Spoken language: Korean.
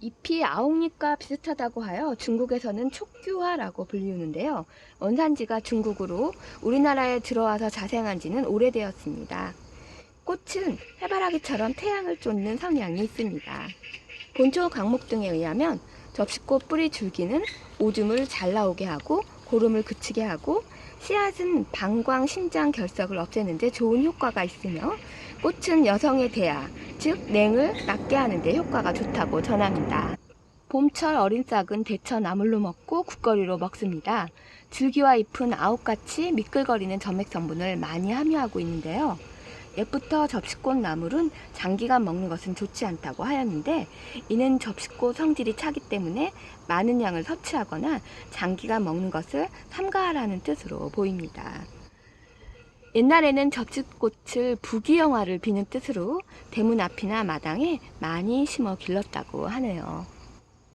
잎이 아옥잎과 비슷하다고 하여 중국에서는 촉규화라고 불리우는데요. 원산지가 중국으로 우리나라에 들어와서 자생한 지는 오래되었습니다. 꽃은 해바라기처럼 태양을 쫓는 성향이 있습니다. 본초 강목 등에 의하면 접시꽃 뿌리 줄기는 오줌을 잘 나오게 하고 고름을 그치게 하고 씨앗은 방광 신장 결석을 없애는 데 좋은 효과가 있으며 꽃은 여성의 대하, 즉 냉을 낫게 하는 데 효과가 좋다고 전합니다. 봄철 어린 싹은 데쳐 나물로 먹고 국거리로 먹습니다. 줄기와 잎은 아옥같이 미끌거리는 점액 성분을 많이 함유하고 있는데요. 옛부터 접시꽃 나물은 장기간 먹는 것은 좋지 않다고 하였는데 이는 접시꽃 성질이 차기 때문에 많은 양을 섭취하거나 장기간 먹는 것을 삼가하라는 뜻으로 보입니다. 옛날에는 접시꽃을 부귀영화를 비는 뜻으로 대문 앞이나 마당에 많이 심어 길렀다고 하네요.